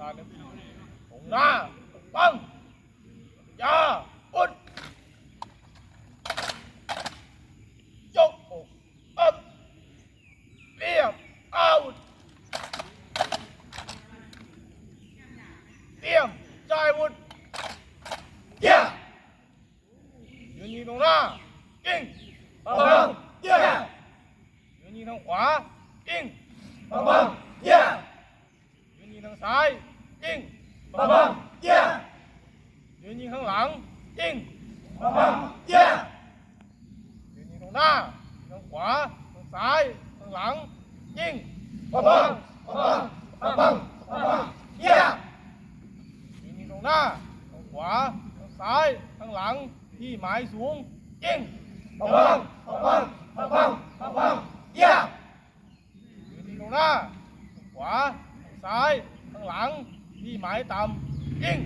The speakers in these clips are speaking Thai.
ทานน้ำตรงหน้าปังยาอุดยกอกอัพเรียบเอาเตรียมใจวุฒเย่ยืนยิงตรงหน้ายิงปังปังเย่ยืนยิงทางขวายิงปังปังเย่ยืนยิงทางซ้าย ยิงปังปังเย่ยืนยิงข้างหลัง ยิงปังปังเย่ยืนยิงตรงหน้าทางขวาทางซ้ายทางหลัง ยิงปังปังปังปังปังปังปังเย่ยืนยิงตรงหน้าทางขวาทางซ้ายทางหลังที่หมายสูง ยิงปังปังปังปังปังปังปังเยี่ยมยืนยิงตรงหน้าทางขวาทางซ้ายทางหลัง ที่หมายต่ำยิง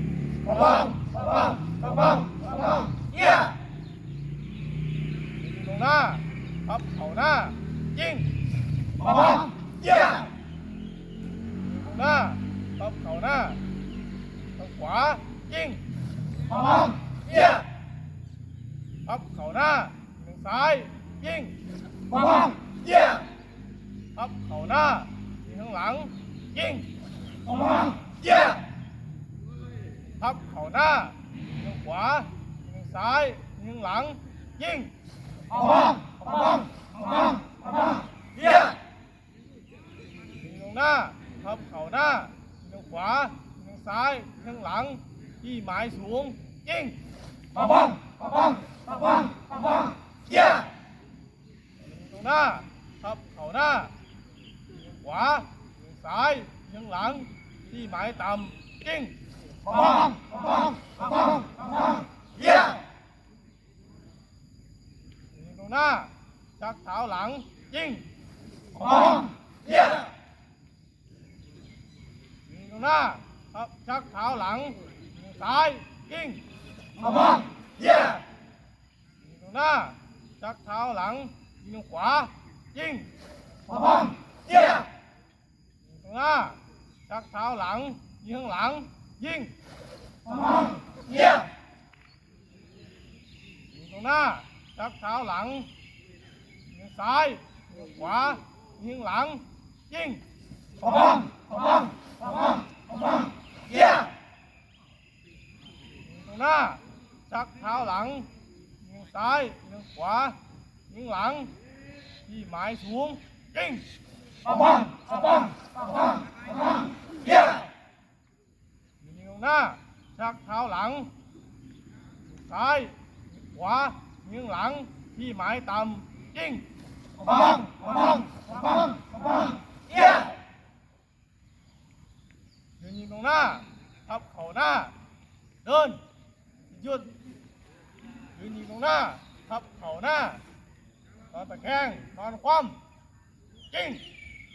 ปังปังปังปังปังปังปังเยี่ยมยืนยิงตรงหน้าพับเข่าหน้ายิงปังปังเยี่ยมยืนตรงหน้าพับเข่าหน้าทางขวายิงพร้อมเยี่ยพับเข่าหน้าทางซ้ายยิงพร้อมเยี่ยพับเข่าหน้ายิงข้างหลังยิงพร้ เยกทับเข่าหน้ายิงขวายิงซ้ายยิงหลัง ยิ่งปังปังปังปังแยกยิงลงหน้าทับเข่าหน้ายิงขวายิงซ้ายยิงหลังที่หมายสูง ยิ่งปังปังปังปังปังแยกยิงลงหน้าทับเข่าหน้ายิงขวายิงซ้ายยิงหลัง ที่หมายตามกิ้งปองปองปองปองเยี่ยมดูหน้าชักเท้าหลังกิ้งปองเยี่ยมดูหน้าชักเท้าหลังซ้ายกิ้งปองเยี่ยมดูหน้าชักเท้าหลังยิงขวายิงปองเยี่ยมดูหน้า ชักเท้าหลัง ยิงข้างหลัง ยิงมาบังเยี่ยิงตรงหน้า ชักเท้าหลัง ยิงซ้ายยิงขวา ยิงหลัง ยิงปังปังปังปังปังปังปังเยี่ยยิงตรงหน้า ชักเท้าหลัง ยิงซ้ายยิงขวา ยิงหลัง ที่หมายสูง ยิงปังปังปังปังปังปังปังปังเยี่ยยิงตรงหน้าชักเท้าห ลัง ซ้าย ขวายิงหลัง ที่หมายต่ำยิงปังปังปังปังปังปังปังเยี่ยยืนยิงตรงหน้า ทับเข่าหน้า เดินหยุดยืนยิงตรงหน้า ทับเข่าหน้านอนตะแคงนอนคว่ำจิ้ง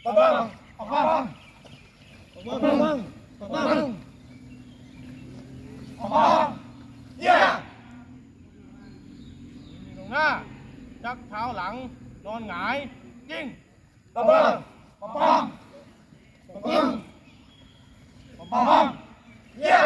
ปังปังปังปังปังปังปัง หองเยี่ยตรงหน้าจักเท้าหลัง นอนหงายจิ้งตะเบิ้งปะปองตะปองปะปองเยี่ย